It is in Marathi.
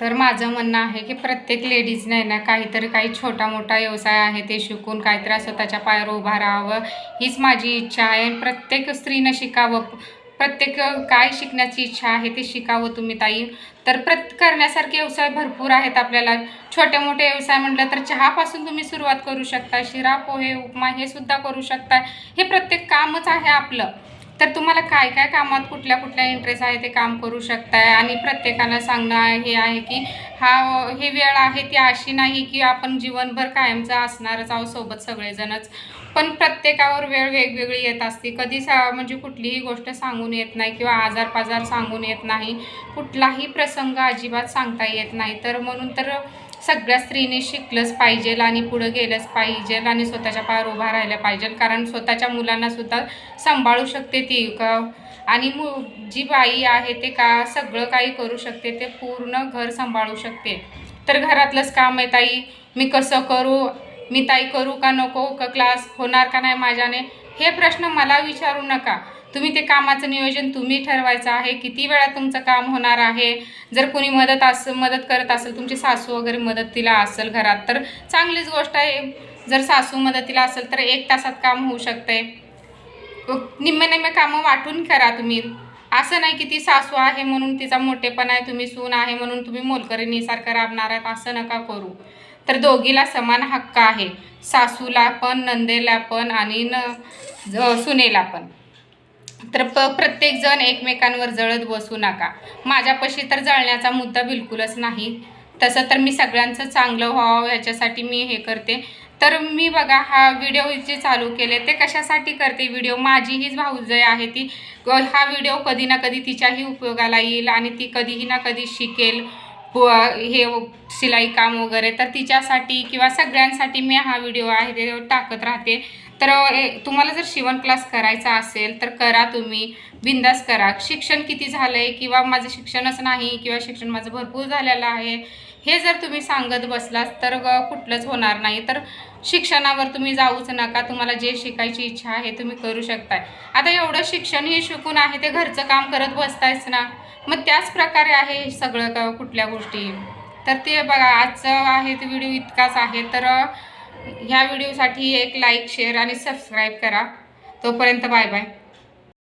तर माझं म्हणणं आहे की प्रत्येक लेडीजने ना काहीतरी काही छोटा मोठा व्यवसाय आहे ते शिकून काहीतरी स्वतःच्या पायावर उभा राहावं हीच माझी इच्छा आहे. प्रत्येक स्त्रीनं शिकावं प्रत्येक काय शिकण्याची इच्छा आहे ते शिकावं तुम्ही ताई. तर प्रत करण्यासारखे व्यवसाय भरपूर आहेत आपल्याला. छोटे मोठे व्यवसाय म्हटलं तर चहापासून तुम्ही सुरुवात करू शकता शिरा पोहे उपमा हे सुद्धा करू शकता. हे प्रत्येक कामच आहे आपलं. तर तुम्हाला काय काय कामात कुठल्या कुठल्या इंटरेस्ट आहे ते काम करू शकताय? आणि प्रत्येकाला सांगणं हे आहे की हा हे वेळ आहे ती अशी नाही की आपण जीवनभर कायमचं असणारच आहोत सोबत सगळेजणच. पण प्रत्येकावर वेळ वेगवेगळी येत असते. कधी सा म्हणजे कुठलीही गोष्ट सांगून येत नाही किंवा आजार पाजार सांगून येत नाही. कुठलाही प्रसंग अजिबात सांगता येत नाही. तर म्हणून तर सगळ्या स्त्रीने शिकलंच पाहिजे आणि पुढं गेलंच पाहिजे आणि स्वतःच्या पायावर उभा राहिलं पाहिजे कारण स्वतःच्या मुलांनासुद्धा सांभाळू शकते ती का आणि मु जी बाई आहे ते का सगळं काही करू शकते ते पूर्ण घर सांभाळू शकते. तर घरातलंच काम आहे ताई. मी कसं करू? मी ताई करू का नको? का क्लास होणार का नाही माझ्याने? हे प्रश्न मला विचारू नका. तुम्ही ते कामाचं नियोजन तुम्ही ठरवायचं आहे. किती वेळा तुमचं काम होणार आहे? जर कोणी मदत अस मदत करत असेल तुमची सासू वगैरे मदतीला असेल घरात तर चांगलीच गोष्ट आहे. जर सासू मदतीला असेल तर एक तासात काम होऊ शकते निम्मे निम्मे कामं वाटून करा तुम्ही. असं नाही की ती सासू आहे म्हणून तिचा मोठेपण आहे तुम्ही सून आहे म्हणून तुम्ही मोलकरीणीसारखं राबणार आहेत असं नका करू. तर दोघीला समान हक्क आहे सासूला पण नंदेला पण आणि न सुनेला पण. तर प प्रत्येकजण एकमेकांवर जळत बसू नका. माझ्यापाशी तर जळण्याचा मुद्दा बिलकुलच नाही. तसं तर मी सगळ्यांचं चांगलं व्हावं ह्याच्यासाठी मी हे करते. तर मी बघा हा व्हिडिओ जे चालू केले. ते कशासाठी करते व्हिडिओ माझी हीच भाऊजय आहे ती. हा व्हिडिओ कधी ना कधी तिच्याही उपयोगाला येईल आणि ती कधीही ना कधी शिकेल. हे शिलाई काम वगैरे तर तिच्यासाठी किंवा सगळ्यांसाठी मी हा व्हिडिओ आहे ते टाकत राहते. तर ए, तुम्हाला जर शिवण क्लास करायचा असेल तर करा तुम्ही. बिंदास करा. शिक्षण किती झालं आहे किंवा माझं शिक्षणच नाही किंवा शिक्षण माझं भरपूर झालेलं आहे हे जर तुम्ही सांगत बसलात तर ग- कुठलंच होणार नाही. तर शिक्षणावर तुम्ही जाऊच नका. तुम्हाला जे शिकायची इच्छा आहे तुम्ही करू शकताय. आता एवढं शिक्षण हे शिकून आहे ते घरचं काम करत बसतायच ना? मग त्याच प्रकारे आहे सगळं क कुठल्या गोष्टी. तर ते बघा आजचं आहे ते व्हिडिओ इतकाच आहे. तर ह्या व्हिडिओसाठी एक लाईक शेअर आणि सबस्क्राईब करा. तोपर्यंत बाय बाय